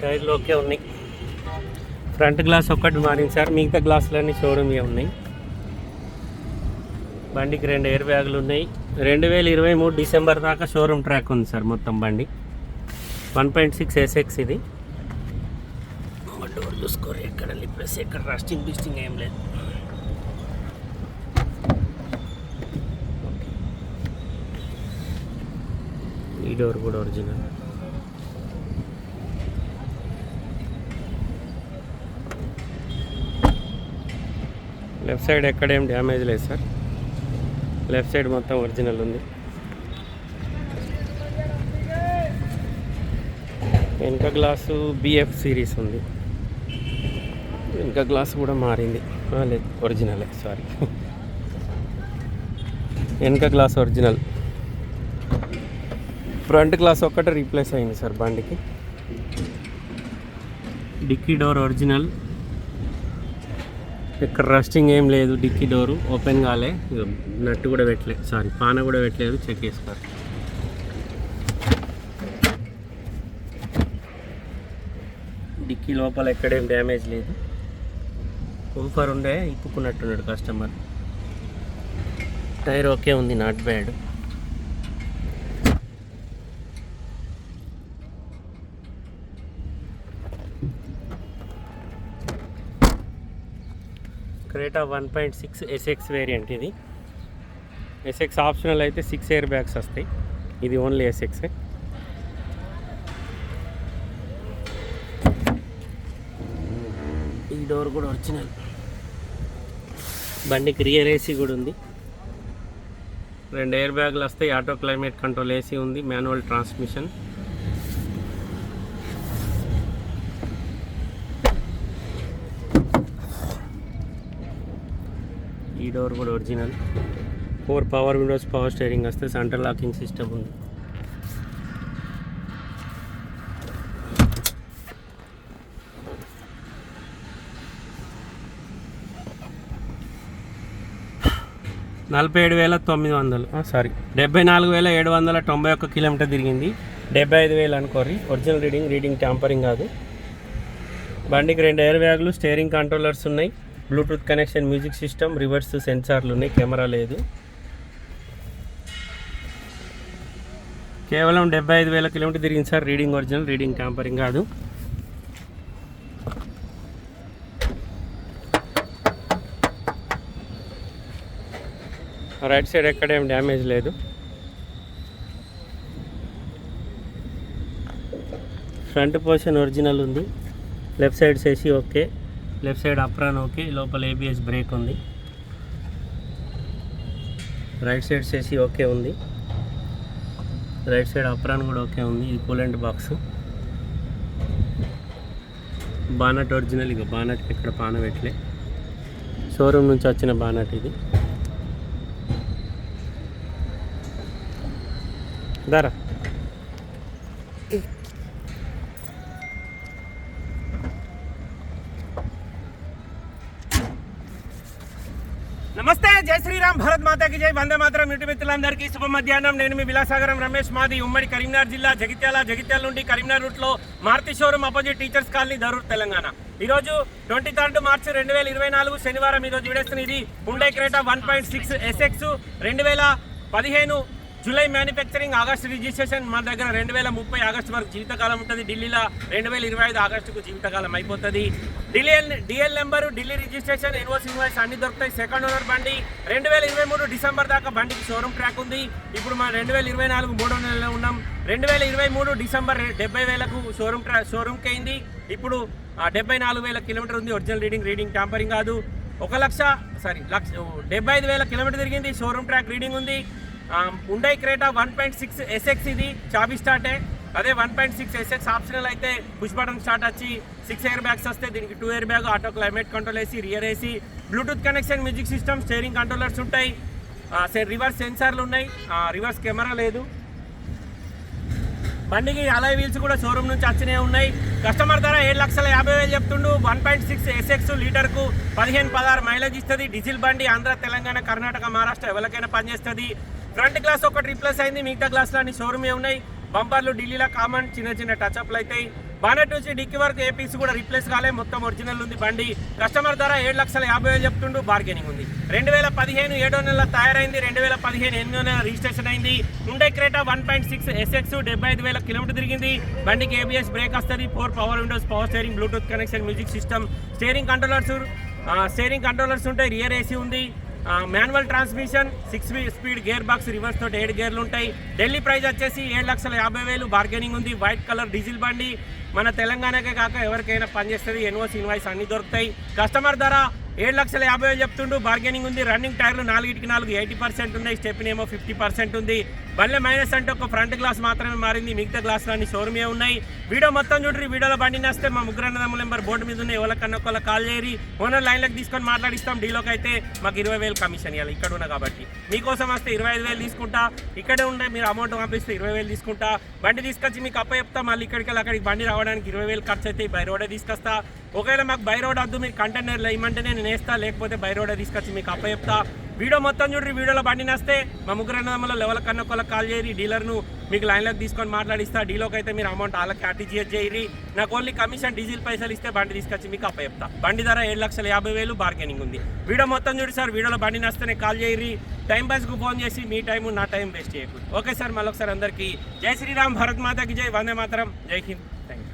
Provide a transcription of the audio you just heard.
ప్రైస్లో ఓకే ఉన్నాయి. Front glass ఒక్కటి మారింది సార్. మిగతా గ్లాసులన్నీ షోరూమ్ ఉన్నాయి. బండికి రెండు ఎయిర్ బ్యాగులు ఉన్నాయి. రెండు వేల ఇరవై మూడు డిసెంబర్ దాకా షోరూమ్ ట్రాక్ ఉంది సార్ మొత్తం బండి. వన్ పాయింట్ సిక్స్ ఎస్ఎక్స్ ఇది. డోర్ చూసుకోరు. ఎక్కడ లిప్రెస్ ఎక్కడ రస్టింగ్ బిస్టింగ్ ఏం లేదు. ఈ డోర్ కూడా ఒరిజినల్. లెఫ్ట్ సైడ్ ఎక్కడేం డ్యామేజ్ లేదు సార్. లెఫ్ట్ సైడ్ మొత్తం ఒరిజినల్ ఉంది. వెనక గ్లాసు బిఎఫ్ సిరీస్ ఉంది. వెనుక గ్లాస్ కూడా మారింది. లేదు ఒరిజినలే సారీ. వెనక గ్లాస్ ఒరిజినల్. ఫ్రంట్ గ్లాస్ ఒక్కటే రీప్లేస్ అయింది సార్ బండికి. Dickey door original. ఇక్కడ రస్టింగ్ ఏం లేదు డిక్కీ డోరు ఓపెన్ కాలే. నట్టు కూడా పెట్టలేదు సారీ పాన కూడా పెట్టలేదు చెక్ చేసుకోరు డిక్కీ లోపల ఎక్కడేం డ్యామేజ్ లేదు. ఊఫర్ ఉండే ఇప్పుకున్నట్టున్నాడు కస్టమర్. టైర్ ఓకే ఉంది not bad. Creta one point six SX variant ఇది. ఎస్ఎక్స్ ఆప్షనల్ అయితే సిక్స్ ఎయిర్ బ్యాగ్స్ వస్తాయి. ఇది ఓన్లీ ఎస్ఎక్సే ఈ డోర్ కూడా ఒరిజినల్ బండికి రియర్ ఏసీ కూడా ఉంది. రెండు ఎయిర్ బ్యాగులు వస్తాయి. ఆటో క్లైమేట్ కంట్రోల్ ఏసీ ఉంది. మాన్యువల్ ట్రాన్స్మిషన్ ఈ డోర్ కూడా original. Four power windows power steering వస్తే సెంటర్ లాకింగ్ సిస్టమ్ ఉంది. నలభై ఏడు వేల తొమ్మిది వందలు. సారీ డెబ్బై నాలుగు వేల ఏడు వందల తొంభై ఒక్క కిలోమీటర్ తిరిగింది. డెబ్బై ఐదు వేలు అనుకోరి ఒరిజినల్ రీడింగ్ రీడింగ్ ట్యాంపరింగ్ కాదు. బండికి రెండు ఎయిర్ బ్యాగులు స్టేరింగ్ కంట్రోలర్స్ ఉన్నాయి. Bluetooth connection music system reverse సెన్సార్లు ఉన్నాయి కెమెరా లేదు. కేవలం డెబ్బై ఐదు వేల కిలోమీటర్ తిరిగింది sir reading original reading tampering కాదు. రైట్ సైడ్ ఎక్కడేం డ్యామేజ్ లేదు. ఫ్రంట్ పోర్షన్ ఒరిజినల్ ఉంది left side chassis okay. Left side apron okay లోపల ఏబిఎస్ బ్రేక్ ఉంది. రైట్ సైడ్ సేసి ఓకే ఉంది. రైట్ సైడ్ అప్రాన్ కూడా ఓకే ఉంది ఇది కూలెంట్ బాక్స్ బానట్ ఒరిజినల్ ఇక బానట్ ఇక్కడ పాన పెట్టలే. షోరూమ్ నుంచి వచ్చిన బానట్ ఇది. దారా. నమస్తే జై శ్రీరామ్ భరత్ మాతాకి జై. వందే మాత్రం ఇంటి మిత్రులందరికీ శుభ మధ్యాహ్నం. నేను మీ విలాసాగరం రమేష్ మాది ఉమ్మడి కరీంనగర్ జిల్లా జగిత్యాల జగిత్యాల నుండి కరీంనగర్ రూట్లో Maruti showroom opposite teachers colony Dharur Telangana. ఈ రోజు ట్వంటీ థర్డ్ మార్చి రెండు వేల ఇరవై నాలుగు శనివారం ఈరోజు రోజు విడేస్తున్న ఇది Hyundai Creta one point six SX రెండు వేల పదిహేను జూలై మ్యానుఫ్యాక్చరింగ్ ఆగస్టు రిజిస్ట్రేషన్ మన దగ్గర రెండు వేల ముప్పై ఆగస్టు వరకు జీవితకాలం ఉంటుంది. ఢిల్లీలో రెండు వేల ఇరవై ఐదు ఆగస్టుకు జీవితకాలం అయిపోతుంది. DL DL number Delhi registration invoice invoice అన్ని దొరుకుతాయి. సెకండ్ ఓనర్ బండి రెండు వేల ఇరవై మూడు డిసెంబర్ దాకా బండికి షోరూమ్ ట్రాక్ ఉంది. ఇప్పుడు మనం రెండు వేల ఇరవై నాలుగు మూడో నెలలో ఉన్నాం. రెండు వేల ఇరవై మూడు డిసెంబర్ డెబ్బై వేలకు షోరూమ్ ట్రా షోరూమ్కి అయింది. ఇప్పుడు డెబ్బై నాలుగు వేల కిలోమీటర్ ఉంది. ఒరిజినల్ రీడింగ్ రీడింగ్ ట్యాంపరింగ్ కాదు. ఒక లక్ష సారీ లక్ష డెబ్బై ఐదు వేల కిలోమీటర్ తిరిగింది. షోరూమ్ ట్రాక్ రీడింగ్ ఉంది. ఉండే Creta one point six SX ఇది చాబీ స్టార్టే అదే one point six SX optional అయితే పుష్ బటన్ స్టార్ట్ వచ్చి సిక్స్ ఎయిర్ బ్యాగ్స్ వస్తే దీనికి two air bag auto climate control వేసి రియర్ వేసి Bluetooth connection music system steering controllers ఉంటాయి. రివర్స్ సెన్సార్లు ఉన్నాయి. రివర్స్ కెమెరా లేదు. బండికి అలాయ్ వీల్స్ కూడా షోరూమ్ నుంచి వచ్చినే ఉన్నాయి. కస్టమర్ ధర ఏడు లక్షల యాభై వేలు చెప్తుండు. వన్ పాయింట్ సిక్స్ ఎస్ఎక్స్ లీటర్కు పదిహేను పదహారు మైలేజ్ ఇస్తుంది. డీజిల్ బండి ఆంధ్ర తెలంగాణ కర్ణాటక మహారాష్ట్ర ఎవరికైనా పనిచేస్తుంది. ఫ్రంట్ గ్లాస్ ఒకటి రీప్లేస్ అయింది మిగతా గ్లాస్ అన్ని షోరూమే ఉన్నాయి. బంపర్లు ఢిల్లీలో కామన్ చిన్న చిన్న టచ్అప్లు అవుతాయి. బానెట్ నుంచి డిక్కి వరకు ఏ పీస్ కూడా రిప్లేస్ కాలే మొత్తం ఒరిజినల్ ఉంది బండి. కస్టమర్ ధర ఏడు లక్షల యాభై వేలు చెప్తుండు బార్గెనింగ్ ఉంది. రెండు వేల పదిహేను ఏడో నెల తయారైంది రెండు వేల పదిహేను ఎనిమిదో నెల రిజిస్ట్రేషన్ అయింది. ఉండే Creta one point six SX డెబ్బై ఐదు వేల కిలోమీటర్ తిరిగింది. బండికి ఏబిఎస్ బ్రేక్ వస్తుంది four power windows power steering Bluetooth connection music system steering controllers steering controllers ఉంటాయి రియర్ ఏసీ ఉంది. Manual transmission six speed gearbox reverse తోటి ఏడు గేర్లు ఉంటాయి. ఢిల్లీ ప్రైజ్ వచ్చేసి ఏడు లక్షల యాభై వేలు బార్గెనింగ్ ఉంది. వైట్ కలర్ డీజిల్ బండి మన తెలంగాణకే కాక ఎవరికైనా పనిచేస్తుంది. ఎన్ఓసి ఇన్వాయిస్ అన్ని దొరుకుతాయి. కస్టమర్ ధర ఏడు లక్షల యాభై వేలు చెప్తుండు. బార్గెనింగ్ ఉంది. రన్నింగ్ టైర్లు నాలుగిటికి నాలుగు ఎయిటీ పర్సెంట్ ఉన్నాయి. స్టెప్ని ఏమో ఫిఫ్టీ పర్సెంట్ ఉంది. బండ్ల మైనస్ అంటే ఒక ఫ్రంట్ గ్లాస్ మాత్రమే మారింది. మిగతా గ్లాసులు అన్ని షోరూమే ఉన్నాయి. వీడియో మొత్తం చూడండి వీడియోలో బండి నేస్తే మా ముగ్గురు అన్నదమ్ముల నెంబర్ బోర్డు మీద ఉన్నాయి. ఎవరికన్నా ఒకళ్ళ కాల్ చేయరి. ఓనర్ లైన్లకు తీసుకొని మాట్లాడిస్తాం. డీలోకి అయితే మాకు ఇరవై వేలు కమిషన్ ఇవ్వాలి ఇక్కడ ఉన్నా కాబట్టి. మీకోసం వస్తే ఇరవై ఐదు వేలు తీసుకుంటా. ఇక్కడే ఉండే మీరు అమౌంట్ పంపిస్తే ఇరవై వేలు తీసుకుంటా. బండి తీసుకొచ్చి మీకు అప్ప చెప్తా మళ్ళీ ఇక్కడికి వెళ్ళి అక్కడికి బండి రావడానికి ఇరవై వేలు ఖర్చు అయితే బై రోడే తీసుకొస్తా. ఒకవేళ మాకు బై రోడ్ వద్దు మీరు కంటైనర్లో ఇమ్మంటే నేను వేస్తా లేకపోతే బై రోడే తీసుకొచ్చి మీకు అప్ప చెప్తా. వీడియో మొత్తం చూడండి వీడియోలో బండి నేస్తే. మా ముగ్గురు అన్నదమ్ముల లెవెల్ కన్నా ఒకళ్ళకి కాల్ చేయరి డీలర్ను మీకు లైన్లోకి తీసుకొని మాట్లాడిస్తా. డీలోకి అయితే మీరు అమౌంట్ వాళ్ళకి ఆర్టీజీఎస్ చేయరి. నాకు ఓన్లీ కమిషన్ డీజిల్ పైసలు ఇస్తే బండి తీసుకొచ్చి మీకు అప్ప చెప్తా. బండి ధర ఏడు లక్షల యాభై వేలు బార్గెనింగ్ ఉంది. వీడియో మొత్తం చూడు సార్ వీడియోలో బండి నేస్తేనే కాల్ చేయరి. టైం పాస్కు ఫోన్ చేసి మీ టైం నా టైం వేస్ట్ చేయకూడదు. ఓకే సార్ మళ్ళొకసారి అందరికీ జై శ్రీరామ్ భరత్ మాతకి జై వందే మాతరం జై హింద్. Thank you